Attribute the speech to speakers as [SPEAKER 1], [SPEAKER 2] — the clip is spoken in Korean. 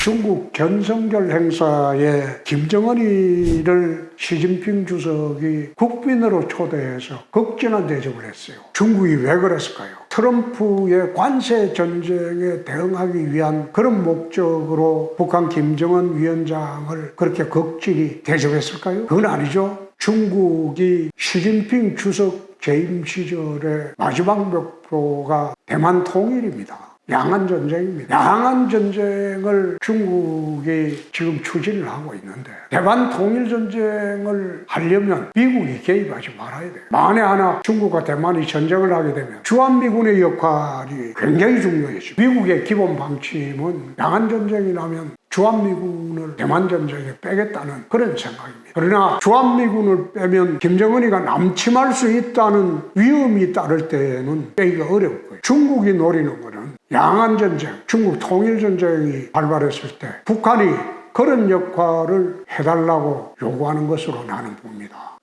[SPEAKER 1] 중국 견성절 행사에 김정은이를 시진핑 주석이 국빈으로 초대해서 극진한 대접을 했어요. 중국이 왜 그랬을까요? 트럼프의 관세 전쟁에 대응하기 위한 그런 목적으로 북한 김정은 위원장을 그렇게 극진히 대접했을까요? 그건 아니죠. 중국이 시진핑 주석 재임 시절의 마지막 목표가 대만 통일입니다. 양안 전쟁입니다. 양안 전쟁을 중국이 지금 추진을 하고 있는데 대만 통일 전쟁을 하려면 미국이 개입하지 말아야 돼요. 만에 하나 중국과 대만이 전쟁을 하게 되면 주한미군의 역할이 굉장히 중요해지죠. 미국의 기본 방침은 양안 전쟁이 나면 주한미군을 대만 전쟁에 빼겠다는 그런 생각입니다. 그러나 주한미군을 빼면 김정은이가 남침할 수 있다는 위험이 따를 때는 빼기가 거예요. 중국이 노리는 거는 양안 전쟁, 중국 통일 전쟁이 발발했을 때 북한이 그런 역할을 해달라고 요구하는 것으로 나는 봅니다.